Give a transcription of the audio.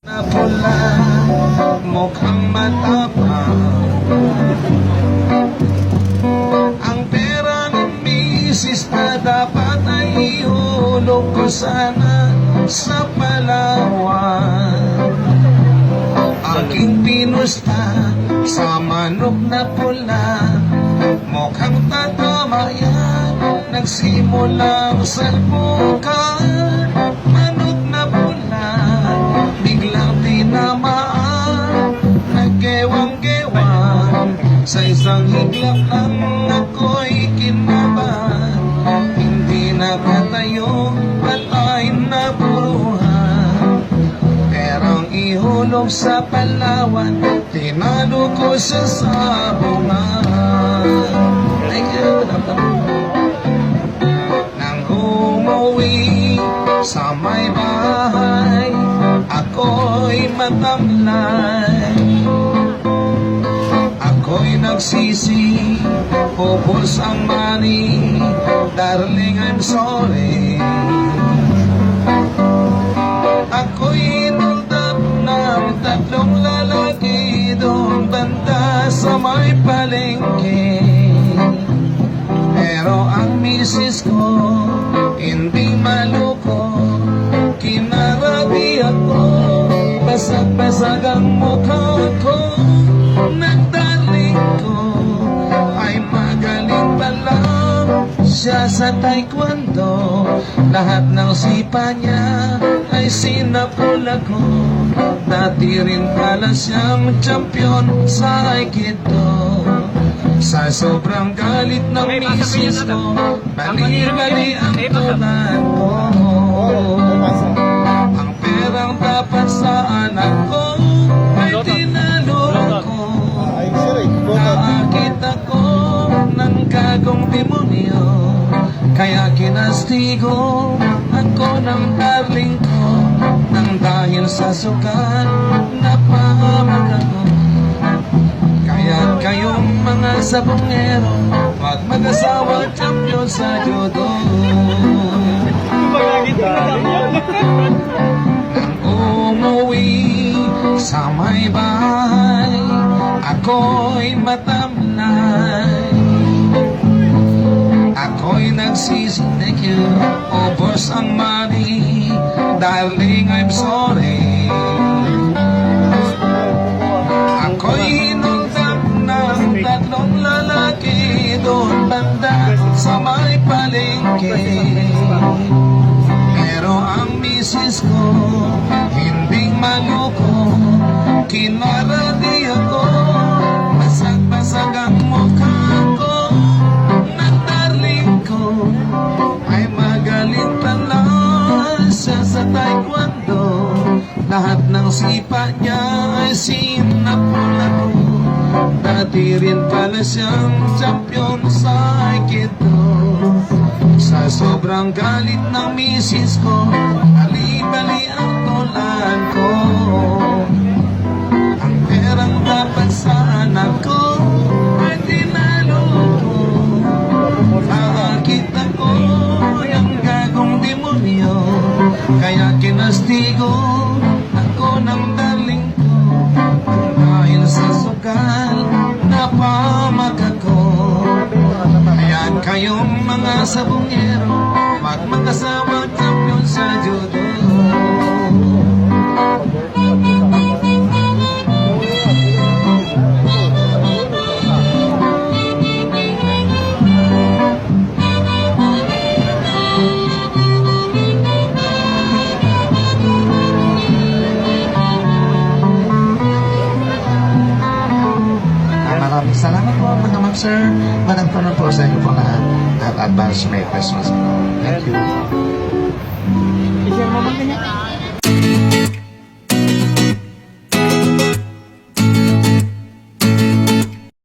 na pula, mukhang matapang. Ang pera ng misis na dapat ay ihulog ko sana sa Palawan. Aking pinusta sa manok na pula. Mukhang tatama yan. Nagsimulang salpukan Nagkewang-gewang Sa isang higlak lang ako'y kinabahan. Hindi nakatayo at ay naburuhan. Perang ihulog sa Palawan Tinalo ko sa sabungan Thank you. Nang umuwi sa may bahay Ako'y matamlay Ako'y nagsisi Pupos ang money Darling, I'm sorry Ako'y inundap ng tatlong lalaki Doon banda sa may palengke. Pero ang misis ko Hindi maluko Kinarabi ako Basag-basag ang mukha ko. Nagdaling ko sa taekwondo. Lahat ng sipa niya ay sinapula ko Dati rin pala siyang champion sa aikido. Sa sobrang galit ng misis ko Bali-bali ang tulan ko. Ang perang dapat sa anak ko Ay tinalo ko. Nakakita ko ng gagong demonyo Kaya kinastigo ako ng darling ko Nang dahil sa sukat napahamag ako. Kaya kayong mga sabongero Huwag mag-asawa champion sa judo umuwi sa may bahay Ako'y matamlay Ako'y nagsisi Thank you ang money Darling, I'm sorry. Ako'y inundap ng tatlong lalaki Doon banda sa may palengke. Pero ang misis ko Hindi maluko Kinaradi Lahat ng sipa niya ay sinapula ko Dati rin pala siyang champion sa Aikido. Sa sobrang galit ng misis ko Bali-bali ang tulan ko. Ang perang dapat sa anak ko Ay dinalo ko. Nakakita ko yung Kaya kinastigo ako ng darling ko. Dahil sa sugal Napamak ako Kaya kayong mga sabongero Wag mag-asawa champion sa judo sir. Madam po po sa inyo po lahat. At advance Merry Christmas. Thank you.